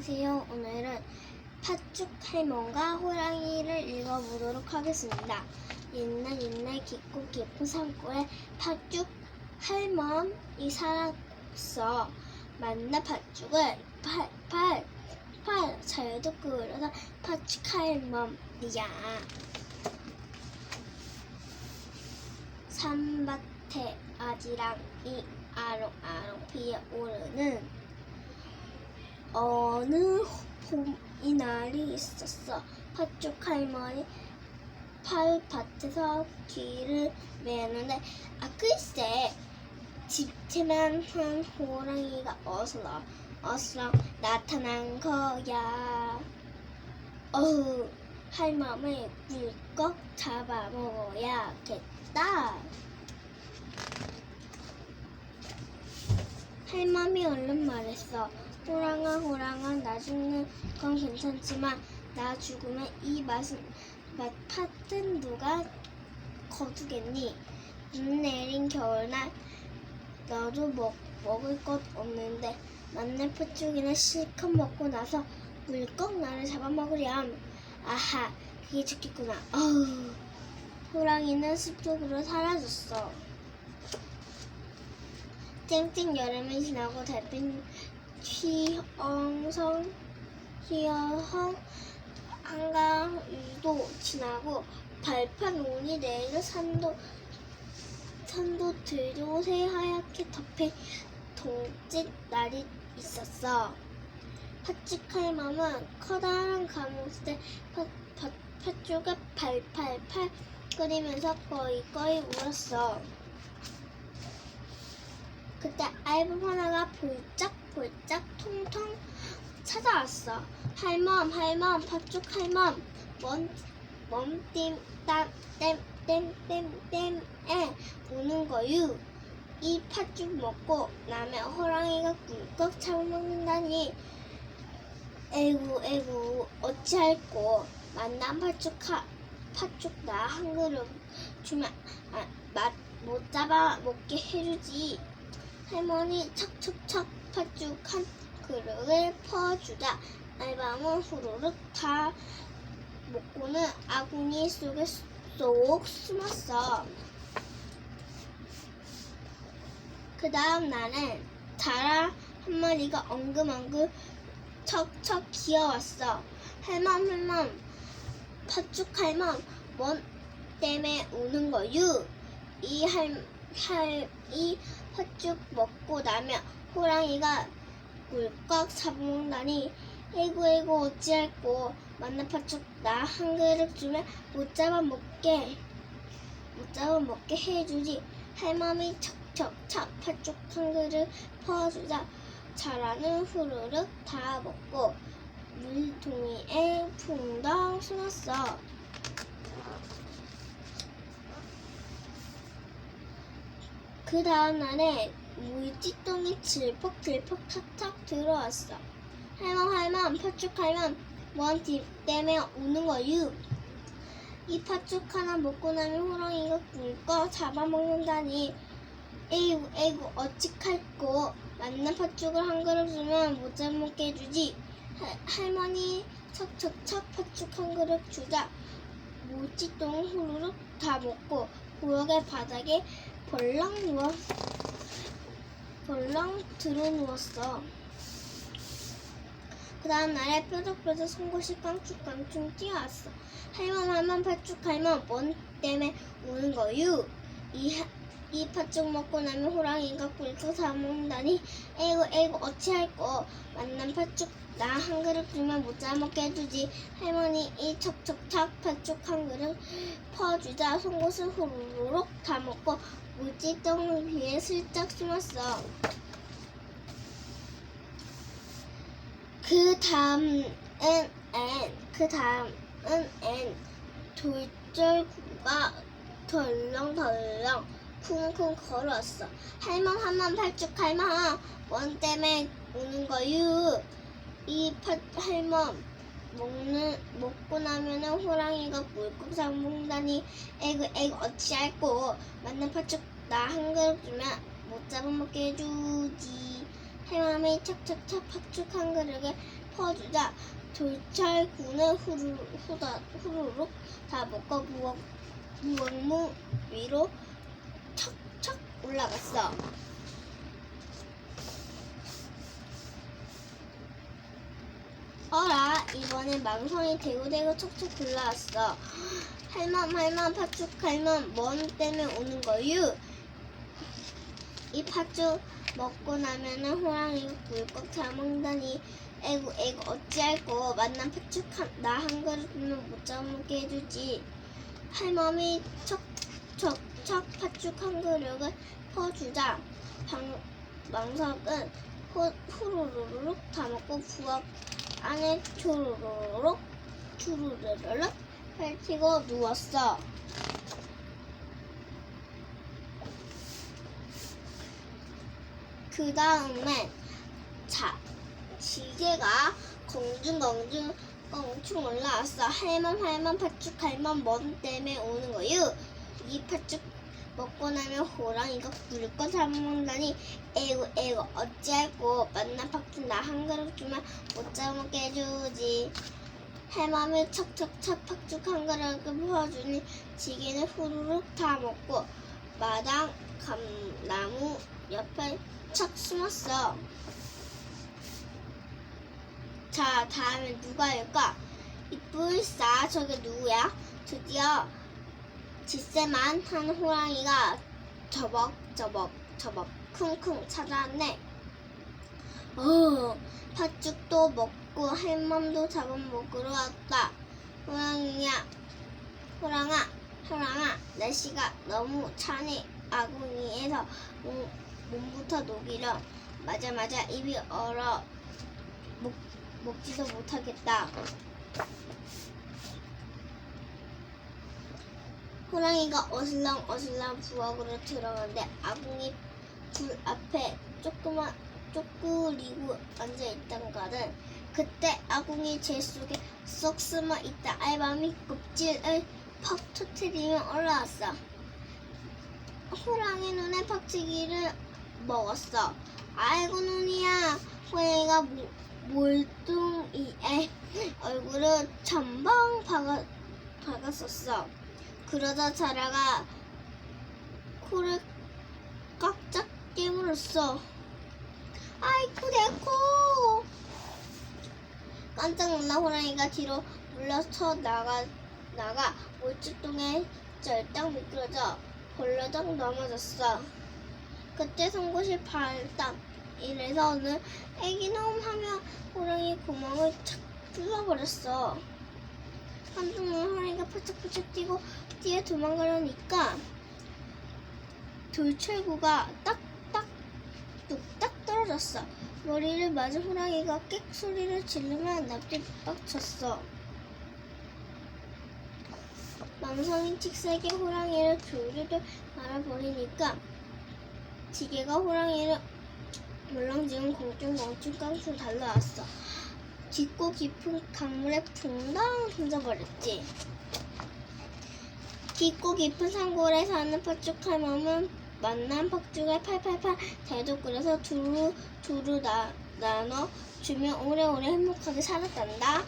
안녕하세요. 오늘은 팥죽 할멈과 호랑이를 읽어보도록 하겠습니다. 옛날 옛날 깊고 깊은 산골에 팥죽 할멈이 살았어. 만나 팥죽을 팔팔 팔 잘도 끓여서 팥죽 할멈이야. 산밭에 아지랑이 아롱아롱 피어오르는 어느 봄이 날이 있었어. 팥죽 할머니 팔밭에서 길을 매는데 아 글쎄 집채만 한 호랑이가 어슬렁 어슬렁 나타난 거야. 어후 할멈을 꿀꺽 잡아먹어야겠다. 할멈이 얼른 말했어. 호랑아 호랑아 나 죽는 건 괜찮지만 나 죽으면 이 맛은 맛 팥은 누가 거두겠니? 눈 내린 겨울날 나도 먹, 먹을 것 없는데 만날 팥죽이나 실컷 먹고 나서 물꺽 나를 잡아먹으렴. 아하 그게 좋겠구나. 어우 호랑이는 숲 속으로 사라졌어. 쨍쨍 여름이 지나고 달빛 휘엉성 휘어헝 한가위도 지나고 발판 운이 내려 산도 산도 들고 새하얗게 덮인 동짓 날이 있었어. 팥죽할 맘은 커다란 감옥에 팥죽을 팔팔팔 끓이면서 꺼이꺼이 울었어. 그때 알몸 하나가 볼짝 볼짝 통통 찾아왔어. 할멈, 할멈, 팥죽 할멈, 먼, 멈띵, 땀, 땜, 땜, 땜, 땜 에 우는 거유. 이 팥죽 먹고 나면 호랑이가 꿀꺽 잡아먹는다니. 에구, 에구, 어찌할꼬. 만난 팥죽, 하, 팥죽 나 한 그릇 주면, 아, 맛 못 잡아 먹게 해주지. 할머니 척척척 팥죽 한 그릇을 퍼주자 알밤은 후루룩 다 먹고는 아궁이 속에 쏙 숨었어. 그 다음 날엔 자라 한 마리가 엉금엉금 척척 기어왔어. 할멈 할멈 팥죽 할멈 뭔 때문에 우는 거유? 이 할, 할, 이 팥죽 먹고 나면 호랑이가 꿀꺽 잡아먹다니 에구 에구 어찌할꼬. 만나 팥죽 나한 그릇 주면 못 잡아 먹게. 못 잡아 먹게 해주지. 할멈이 척척척 팥죽 한 그릇 퍼주자. 자라는 후루룩 다 먹고 물동이에 풍덩 숨었어. 그 다음 날에 물지똥이 질퍽질퍽 탁탁 들어왔어. 할멈 할멈 팥죽 할멈 뭔 때문에 우는 거유? 이 팥죽 하나 먹고 나면 호랑이가 꿀꺽 잡아먹는다니. 에이구 에이구 어찌할꼬 만난 팥죽을 한 그릇 주면 못 잡먹게 해주지. 할, 할머니 척척척 팥죽 한 그릇 주자. 물지똥 후루룩 다 먹고 구역의 바닥에 벌렁 누워 벌렁 들어 누웠어. 그 다음 날에 뾰족뾰족 송곳이 깡충깡충 뛰어왔어. 할멈 할멈 팥죽 할멈 뭔 때문에 우는 거유? 이, 하- 이 팥죽 먹고 나면 호랑이가 꿀꺽 잡아먹다니 에이구 에이구 어찌할꼬 만난 팥죽 나 한 그릇 주면 못 잡아먹게 해주지 할머니 이 척척척 팥죽 한 그릇 퍼주자 송곳을 후루룩 다 먹고 물지덩 위에 슬쩍 숨었어. 그 다음은 N, 그 다음은 N 돌절구가 덜렁덜렁 쿵쿵 걸어왔어. 할멈 할멈 팔쭉 할멈 뭔 때문에 우는 거유? 이팥 할멈 먹는 먹고 나면은 호랑이가 꿀꺽 잡아먹다니 에그 에그 어찌할꼬 만난 팥죽 나한 그릇 주면 못 잡아먹게 해주지. 할멈이 척척척 팥죽 한 그릇에 퍼주자. 돌찰구는 후루, 후다, 후루룩 다 먹고 무럭, 무럭무 위로 척척 올라갔어. 어라 이번엔 망성이 대구대구 척척 올라왔어. 할멈 할멈 팥죽 할멈 뭔 때문에 오는 거유? 이 팥죽 먹고 나면은 호랑이가 꿀꺽 잘 먹다니 에구 에구 어찌할꼬 만난 팥죽 나 한 그릇만 못 잡먹게 해주지 할멈이 척척척 팥죽 한 그릇을 퍼주자 방, 망석은 후, 후루루룩 다 먹고 부엌 안에 주르르륵 주르르륵 펼치고 누웠어. 그 다음에 자 지게가 공중공중 껑충 올라왔어. 할멈 할멈 팥죽 할멈 뭔 때문에 오는 거유? 이 팥죽 먹고 나면 호랑이가 굴것 잡먹다니 에구 에구 어찌할꼬 팥죽 나한 그릇 주면 못 잡먹게 해주지. 할멈이 척척척 팥죽 한 그릇을 퍼주니 지게는 후루룩 다 먹고 마당 감나무 옆에 착 숨었어. 자, 다음에 누가 일까? 이뿔싸, 저게 누구야? 드디어 짓새만 한 호랑이가 저벅, 저벅, 저벅, 쿵쿵 찾아왔네. 어, 팥죽도 먹고 할멈도 잡아먹으러 왔다. 호랑이야, 호랑아, 호랑아, 날씨가 너무 차네. 아궁이에서 몸, 몸부터 녹이려. 맞아, 맞아, 입이 얼어. 먹, 먹지도 못하겠다. 호랑이가 어슬렁 어슬렁 부엌으로 들어가는데 아궁이 불 앞에 조그만 쪼꾸리고 앉아 있던 거는 그때 아궁이 제 속에 쏙 숨어 있다 알밤이 껍질을 퍽 터트리며 올라왔어. 호랑이 눈에 팍치기를 먹었어. 아이고 눈이야. 호랑이가 모- 몰뚱이에 얼굴을 전방 박아, 박았었어. 그러다 자라가 코를 꽉짝 깨물었어. 아이쿠 내 코! 깜짝 놀라 호랑이가 뒤로 물러쳐 나가 나가 물집동에 절딱 미끄러져 벌러덩 넘어졌어. 그때 송곳이 발딱 이래서 오늘 애기놈 하며 호랑이 구멍을 착 뚫어버렸어. 한동안 호랑이가 펄쩍펄쩍 뛰고 뛰어 도망가려니까 돌출구가 딱딱 뚝딱 떨어졌어. 머리를 맞은 호랑이가 꽥 소리를 지르며 납작 빡쳤어. 망성인 칙색에 호랑이를 조르르 말아버리니까 지게가 호랑이를 물렁지은 공중공중 깡충 달려왔어. 깊고 깊은 강물에 붕당 던져버렸지. 깊고 깊은 산골에 사는 팥죽 할멈은 만난 팥죽을 팔팔팔 잘도 끓여서 두루 두루 나, 나눠 주며 오래오래 행복하게 살았단다.